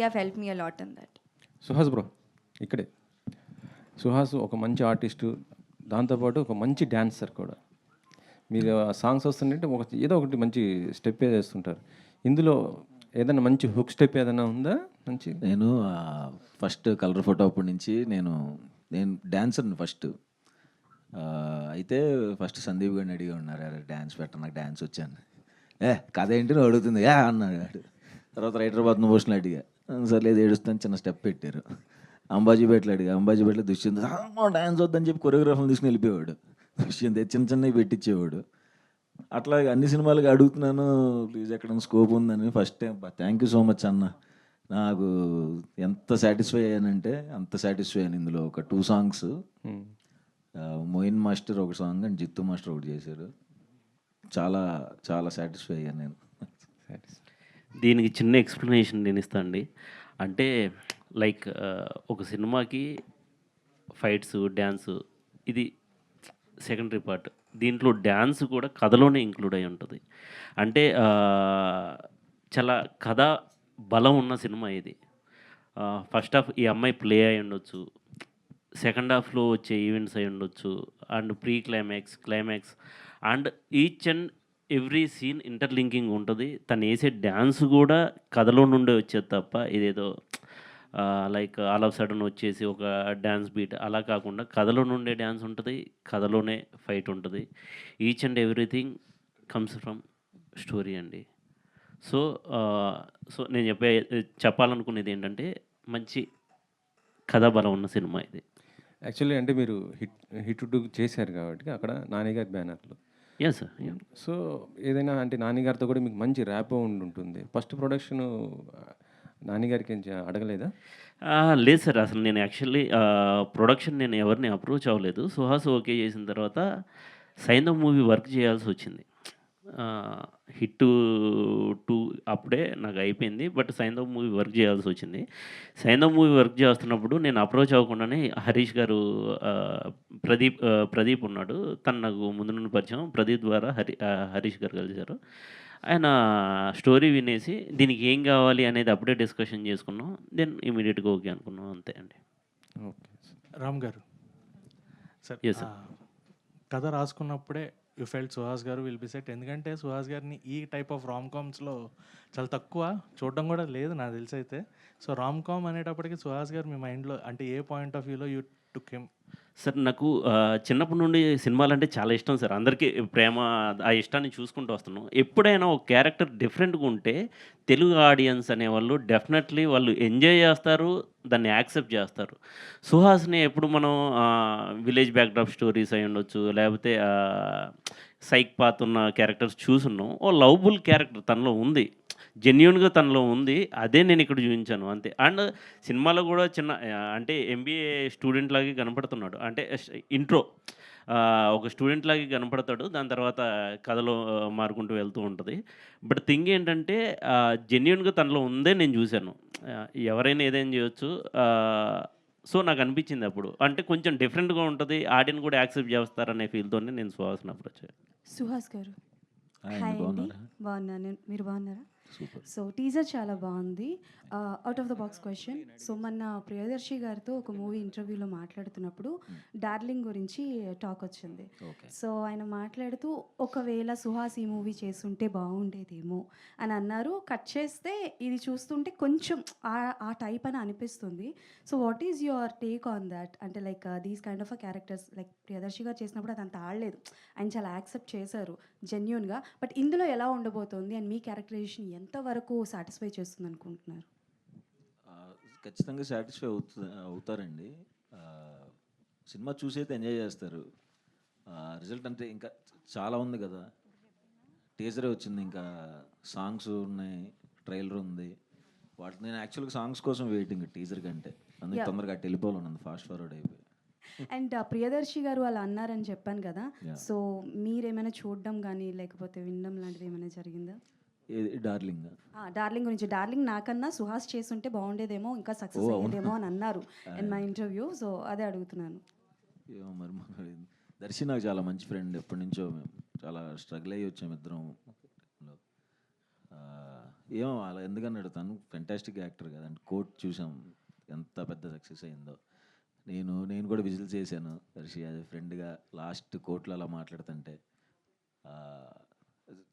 have helped me a lot in that. Suhas bro ఇక్కడే. సుహాస్ ఒక మంచి ఆర్టిస్టు దాంతోపాటు ఒక మంచి డ్యాన్సర్ కూడా. మీరు ఆ సాంగ్స్ వస్తుంటే ఒక ఏదో ఒకటి మంచి స్టెప్ వేస్తుంటారు. ఇందులో ఏదైనా మంచి హుక్ స్టెప్ ఏదైనా ఉందా? మంచి? నేను ఫస్ట్ కలర్ ఫోటో అప్పటి నుంచి నేను నేను డాన్సర్ని ఫస్ట్ అయితే ఫస్ట్ సందీప్ గారిని అడిగి ఉన్నారు అరే డ్యాన్స్ పెట్ట నాకు డ్యాన్స్ వచ్చాను. ఏ కథ ఏంటి? నువ్వు అడుగుతుంది. ఏ అన్నాడు. తర్వాత రైటర్ బాత్న పోషన్ అడిగా. సరే లేదు ఏడుస్తాను చిన్న స్టెప్ పెట్టారు. అంబాజీపేటలో అడిగా అంబాజీపేటలో దుష్యంత్ డ్యాన్స్ వద్దని చెప్పి కొరియోగ్రాఫర్లు తీసుకుని వెళ్ళిపోయాడు దుష్యంత్ చిన్న చిన్నవి పెట్టించేవాడు అట్లా అన్ని సినిమాలకి అడుగుతున్నాను ప్లీజ్ ఎక్కడ స్కోప్ ఉందని first time thank you so much అన్న. నాకు ఎంత సాటిస్ఫై అయ్యానంటే అంత సాటిస్ఫై అయ్యాను ఇందులో. ఒక టూ సాంగ్స్ మోయిన్ మాస్టర్ ఒక సాంగ్ అండ్ జిత్తు మాస్టర్ ఒకటి చేశారు. చాలా చాలా సాటిస్ఫై అయ్యాను నేను. దీనికి చిన్న ఎక్స్ప్లెనేషన్ నేను ఇస్తాను అండి. అంటే లైక్ ఒక సినిమాకి ఫైట్స్ డ్యాన్స్ ఇది సెకండరీ పార్ట్ దీంట్లో డ్యాన్స్ కూడా కథలోనే ఇంక్లూడ్ అయి ఉంటుంది. అంటే చాలా కథ బలం ఉన్న సినిమా ఇది. ఫస్ట్ హాఫ్ ఈ అమ్మాయి ప్లే అయి ఉండొచ్చు. సెకండ్ హాఫ్లో వచ్చే ఈవెంట్స్ అయి ఉండొచ్చు. And pre climax climax and each and every scene interlinking ఉంటుంది. తను వేసే డ్యాన్స్ కూడా కథలో నుండే వచ్చేది తప్ప ఇదేదో లైక్ ఆల్ ఆఫ్ సడన్ వచ్చేసి ఒక డ్యాన్స్ బీట్ అలా కాకుండా కథలో నుండే డ్యాన్స్ ఉంటుంది కథలోనే ఫైట్ ఉంటుంది. Each and everything comes from story అండి. సో సో నేను చెప్పే చెప్పాలనుకునేది ఏంటంటే మంచి కథ బలం ఉన్న సినిమా ఇది. యాక్చువల్లీ అంటే మీరు హిట్ హిట్ చేశారు కాబట్టి అక్కడ నానేగారి బ్యానర్లో. ఎస్ సార్ సో ఏదైనా అంటే నానిగారితో కూడా మీకు మంచి ర్యాప్ ఉండి ఉంటుంది ఫస్ట్ ప్రొడక్షన్ నానిగారికి ఏం చే- అడగలేదా? లేదు సార్. అసలు నేను యాక్చువల్లీ ప్రొడక్షన్ నేను ఎవరిని అప్రోచ్ అవ్వలేదు. సుహాస్ ఓకే చేసిన తర్వాత సైంధవ్ మూవీ వర్క్ చేయాల్సి వచ్చింది. హిట్ టూ అప్పుడే నాకు అయిపోయింది. బట్ సైంధవ్ మూవీ వర్క్ చేయాల్సి వచ్చింది. సైంధవ్ మూవీ వర్క్ చేస్తున్నప్పుడు నేను అప్రోచ్ అవ్వకుండానే హరీష్ గారు ప్రదీప్ ప్రదీప్ ఉన్నాడు. తను నాకు ముందు నుండి పరిచయం. ప్రదీప్ ద్వారా హరి హరీష్ గారు కలిశారు. ఆయన స్టోరీ వినేసి దీనికి ఏం కావాలి అనేది అప్పుడే డిస్కషన్ చేసుకున్నాం. దెన్ ఇమీడియట్గా ఓకే అనుకున్నాం. అంతే అండి. ఓకే రామ్ గారు. సార్ కథ రాసుకున్నప్పుడే యు ఫెల్ట్ సుహాస్ గారు విల్ బి సెట్. ఎందుకంటే సుహాస్ గారిని ఈ టైప్ ఆఫ్ రామ్ కామ్స్లో చాలా తక్కువ చూడడం కూడా లేదు నాకు తెలిసి అయితే. సో రామ్ కామ్ అనేటప్పటికి సుహాస్ గారు మీ మైండ్లో అంటే ఏ పాయింట్ ఆఫ్ వ్యూలో యూ టుక్ హిమ్ సార్ నాకు చిన్నప్పటి నుండి సినిమాలు అంటే చాలా ఇష్టం సార్. అందరికీ ప్రేమ ఆ ఇష్టాన్ని చూసుకుంటూ వస్తున్నాం. ఎప్పుడైనా ఒక క్యారెక్టర్ డిఫరెంట్గా ఉంటే తెలుగు ఆడియన్స్ అనేవాళ్ళు డెఫినెట్లీ వాళ్ళు ఎంజాయ్ చేస్తారు దాన్ని యాక్సెప్ట్ చేస్తారు. సుహాస్ని ఎప్పుడు మనం విలేజ్ బ్యాక్డ్రాప్ స్టోరీస్ అయి ఉండొచ్చు లేకపోతే సైక్ పాత్ ఉన్న క్యారెక్టర్స్ చూసున్నాం. ఓ లవ్బుల్ క్యారెక్టర్ తనలో ఉంది. జెన్యున్గా తనలో ఉంది అదే నేను ఇక్కడ చూపించాను అంతే. అండ్ సినిమాలో కూడా చిన్న అంటే ఎంబీఏ స్టూడెంట్ లాగే కనపడుతున్నాడు. అంటే ఇంట్రో ఒక స్టూడెంట్ లాగే కనపడతాడు దాని తర్వాత కథలో మారుకుంటూ వెళ్తూ ఉంటుంది. బట్ థింగ్ ఏంటంటే జెన్యున్గా తనలో ఉందే నేను చూశాను. ఎవరైనా ఏదైనా చేయొచ్చు సో నాకు అనిపించింది అప్పుడు. అంటే కొంచెం డిఫరెంట్గా ఉంటుంది ఆడియన్ కూడా యాక్సెప్ట్ చేస్తారనే ఫీల్తోనే నేను సుహాస్ని అప్రోచ్ సుహాస్ గారు. బాగున్నాను. మీరు బాగున్నారా? సో టీజర్ చాలా బాగుంది. Out of the box question so మొన్న ప్రియదర్శి గారితో ఒక మూవీ ఇంటర్వ్యూలో మాట్లాడుతున్నప్పుడు డార్లింగ్ గురించి టాక్ వచ్చింది. సో ఆయన మాట్లాడుతూ ఒకవేళ సుహాస్ ఈ మూవీ చేస్తుంటే బాగుండేదేమో అని అన్నారు. కట్ చేస్తే ఇది చూస్తుంటే కొంచెం ఆ- ఆ టైప్ అని అనిపిస్తుంది. So what is your take on that అంటే like these kind of uh characters like Priyadarshi garu చేసినప్పుడు అది అంత ఆడలేదు. ఆయన చాలా యాక్సెప్ట్ చేశారు జెన్యున్గా బట్ ఇందులో ఎలా ఉండబోతోంది? అండ్ మీ క్యారెక్టరైజేషన్ ఎంతవరకు సాటిస్ఫై చేస్తుంది అనుకుంటున్నారు ఖచ్చితంగా సాటిస్ఫై అవుతు అవుతారండి. సినిమా చూసి అయితే ఎంజాయ్ చేస్తారు రిజల్ట్ అంటే ఇంకా చాలా ఉంది కదా. టీజరే వచ్చింది ఇంకా సాంగ్స్ ఉన్నాయి ట్రైలర్ ఉంది. వాటి నేను యాక్చువల్గా సాంగ్స్ కోసం వెయిటింగ్ టీజర్ కంటే. అందుకే. తొందరగా అటు వెళ్ళిపోవాలన్నది ఫాస్ట్ ఫార్వర్డ్ అయిపోయి. అండ్ ప్రియదర్శి గారు అలా అన్నారని చెప్పాను కదా. సో మీరేమైనా చూడడం కానీ లేకపోతే వినడం లాంటిది ఏమైనా జరిగిందా? డార్లింగ్. డార్లింగ్ గురించి. డార్లింగ్ నాకన్నా సుహాస్ చేస్తుంటే బాగుండేదేమో ఇంకా సక్సెస్? అయ్యేదేమో అని అన్నారు ఇన్ మై ఇంటర్వ్యూ. సో అదే అడుగుతున్నాను. దర్శి నాకు చాలా మంచి ఫ్రెండ్. ఎప్పటి నుంచో మేము చాలా స్ట్రగుల్ అయ్యి వచ్చాము ఇద్దరం. ఏమో అలా ఎందుకన్నాడు తను ఫెంటాస్టిక్ యాక్టర్ కదా. అంటే కోట్ చూసాం. ఎంత పెద్ద సక్సెస్ అయిందో. నేను నేను కూడా విజిల్ చేశాను దర్శి. యాజ్ ఫ్రెండ్గా లాస్ట్ కోర్టులో అలా మాట్లాడుతుంటే.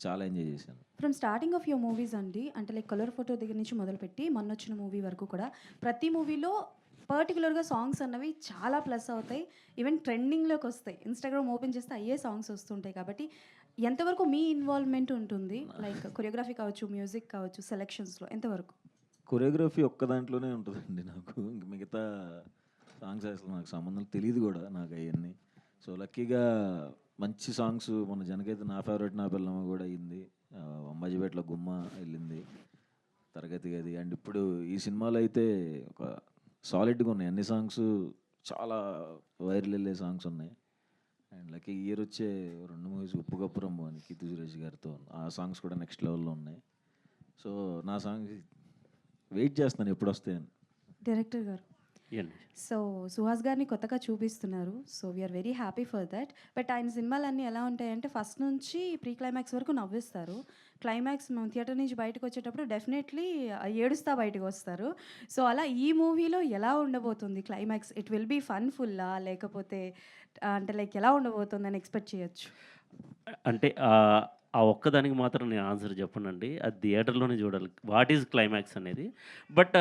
చాలా ఎంజాయ్ చేశాను. From starting of your movies అండి అంటే లైక్ కలర్ ఫోటో దగ్గర నుంచి మొదలుపెట్టి మొన్న వచ్చిన మూవీ వరకు కూడా ప్రతి మూవీలో పర్టికులర్గా సాంగ్స్ అన్నవి చాలా ప్లస్ అవుతాయి. ఈవెన్ ట్రెండింగ్లోకి వస్తాయి. ఇన్స్టాగ్రామ్ ఓపెన్ చేస్తే అయ్యే సాంగ్స్ వస్తుంటాయి కాబట్టి ఎంతవరకు మీ ఇన్వాల్వ్మెంట్ ఉంటుంది? లైక్ కొరియోగ్రఫీ కావచ్చు మ్యూజిక్ కావచ్చు సెలెక్షన్స్లో ఎంతవరకు? కొరియోగ్రఫీ ఒక్క దాంట్లోనే ఉంటుందండి నాకు. ఇంక మిగతా సాంగ్స్ అసలు నాకు సంబంధం తెలియదు కూడా నాకు అవన్నీ. సో లక్కీగా మంచి సాంగ్స్. మన జనకైతే నా ఫేవరెట్ నా పిల్లమ్మ కూడా అయింది. అంబాజీపేటలో గుమ్మ వెళ్ళింది. తరగతి గది. అండ్ ఇప్పుడు ఈ సినిమాలో అయితే ఒక సాలిడ్గా ఉన్నాయి. అన్ని సాంగ్స్ చాలా వైరల్ వెళ్ళే సాంగ్స్ ఉన్నాయి. అండ్ లైక్ ఇయర్ వచ్చే రెండు మూవీస్ ఉప్పు కప్పురమ్ము అని కీర్తి సురేష్ గారితో ఆ సాంగ్స్ కూడా నెక్స్ట్ లెవెల్లో ఉన్నాయి. సో నా సాంగ్ వెయిట్ చేస్తున్నాను ఎప్పుడు వస్తాయని. డైరెక్టర్ గారు. సో సుహాస్ గారిని కొత్తగా చూపిస్తున్నారు. So we are very happy for that but ఆయన సినిమాలన్నీ ఎలా ఉంటాయంటే ఫస్ట్ నుంచి ప్రీ క్లైమాక్స్ వరకు నవ్విస్తారు. క్లైమాక్స్ మేము థియేటర్ నుంచి బయటకు వచ్చేటప్పుడు డెఫినెట్లీ ఏడుస్తా బయటకు వస్తారు. సో అలా ఈ మూవీలో ఎలా ఉండబోతుంది climax it will be fun ఫుల్లా లేకపోతే అంటే లైక్ ఎలా ఉండబోతుంది అని ఎక్స్పెక్ట్ చేయొచ్చు? అంటే ఆ ఒక్కదానికి మాత్రం నేను ఆన్సర్ చెప్పనండి. అది థియేటర్లోనే చూడాలి. వాట్ ఈజ్ క్లైమాక్స్ అనేది. బట్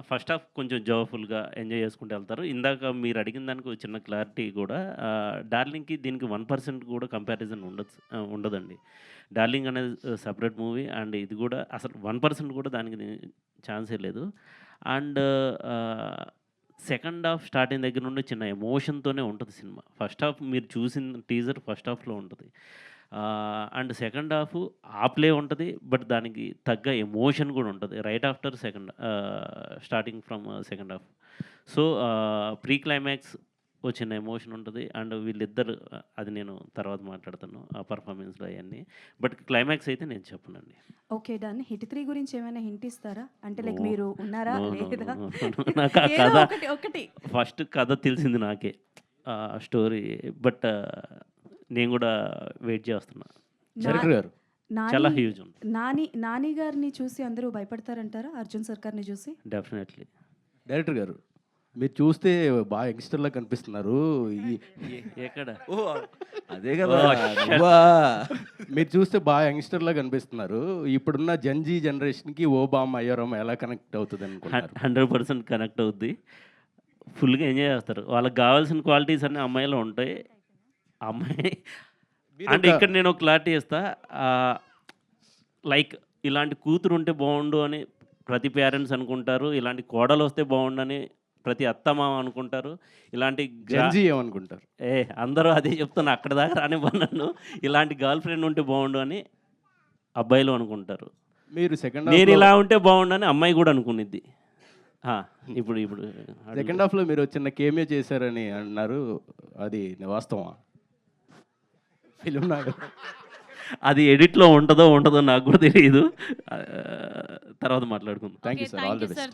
ఫస్ట్ హాఫ్ కొంచెం జోఫుల్గా ఎంజాయ్ చేసుకుంటూ వెళ్తారు. ఇందాక మీరు అడిగిన దానికి ఒక చిన్న క్లారిటీ కూడా డార్లింగ్కి దీనికి వన్ పర్సెంట్ కూడా కంపారిజన్ ఉండదు ఉండదండి. డార్లింగ్ అనేది సపరేట్ మూవీ అండ్ ఇది కూడా అసలు వన్ పర్సెంట్ కూడా దానికి ఛాన్సే లేదు. అండ్ సెకండ్ హాఫ్ స్టార్టింగ్ దగ్గర నుండి చిన్న ఎమోషన్తోనే ఉంటుంది సినిమా. ఫస్ట్ హాఫ్ మీరు చూసిన టీజర్ ఫస్ట్ హాఫ్లో ఉంటుంది. అండ్ సెకండ్ హాఫ్ ఆ ప్లే ఉంటుంది బట్ దానికి తగ్గ ఎమోషన్ కూడా ఉంటుంది. Right after second starting from second half. So pre climax వచ్చిన ఎమోషన్ ఉంటుంది అండ్ వీళ్ళిద్దరు అది నేను తర్వాత మాట్లాడతాను ఆ పర్ఫార్మెన్స్లో అవన్నీ. బట్ క్లైమాక్స్ అయితే నేను చెప్పనండి. Okay done. హిట్ త్రీ గురించి ఏమైనా హింట్ ఇస్తారా? అంటే లైక్. మీరు ఉన్నారా? లేదా. నాకు ఆ కథ ఒకటి ఒకటి. ఫస్ట్ కథ తెలిసింది నాకే స్టోరీ. బట్ నేను కూడా వెయిట్ చేస్తున్నా. డైరెక్టర్ గారు. చాలా నాని హ్యూజ్ ఉంది. నాని నాని గారిని చూసి అందరూ భయపడతారంటారా? అర్జున్ సర్కార్ని చూసి? డెఫినెట్లీ డైరెక్టర్ గారు మీరు చూస్తే బాగా యంగ్స్టర్లా కనిపిస్తున్నారు. ఈ- ఎక్కడ? అదే కదా. నువ్వా? మీరు చూస్తే బాగా యంగ్స్టర్లా కనిపిస్తున్నారు. ఇప్పుడున్న జన్జీ జనరేషన్కి ఓ బామ్ అయ్యారమ్మ ఎలా కనెక్ట్ అవుతుంది అనుకుంటున్నారు? హండ్రెడ్ పర్సెంట్ కనెక్ట్ అవుద్ది. ఫుల్గా ఎంజాయ్ చేస్తారు. వాళ్ళకి కావాల్సిన క్వాలిటీస్ అన్ని అమ్మాయిలో ఉంటాయి. అమ్మాయి. అంటే ఇక్కడ నేను ఒక క్లారిటీ ఇస్తా లైక్ ఇలాంటి కూతురు ఉంటే బాగుండు అని ప్రతి పేరెంట్స్ అనుకుంటారు. ఇలాంటి కోడలు వస్తే బాగుండు అని ప్రతి అత్తమామ అనుకుంటారు. ఇలాంటి ఏమనుకుంటారు? ఏ అందరూ అదే చెప్తాను అక్కడ దాకా రానివ్వను ఇలాంటి గర్ల్ ఫ్రెండ్ ఉంటే బాగుండు అని అబ్బాయిలు అనుకుంటారు. మీరు సెకండ్ నేను ఇలా ఉంటే బాగుండు అని అమ్మాయి కూడా అనుకునిద్ది. ఇప్పుడు ఇప్పుడు సెకండ్ హాఫ్లో మీరు చిన్న కేమియో చేశారని అన్నారు. అది వాస్తవమా? ఫిలిం నాకు అది ఎడిట్లో ఉంటుందో ఉండదో నాకు కూడా తెలియదు తర్వాత మాట్లాడుకుందాం. Thank you sir all the best.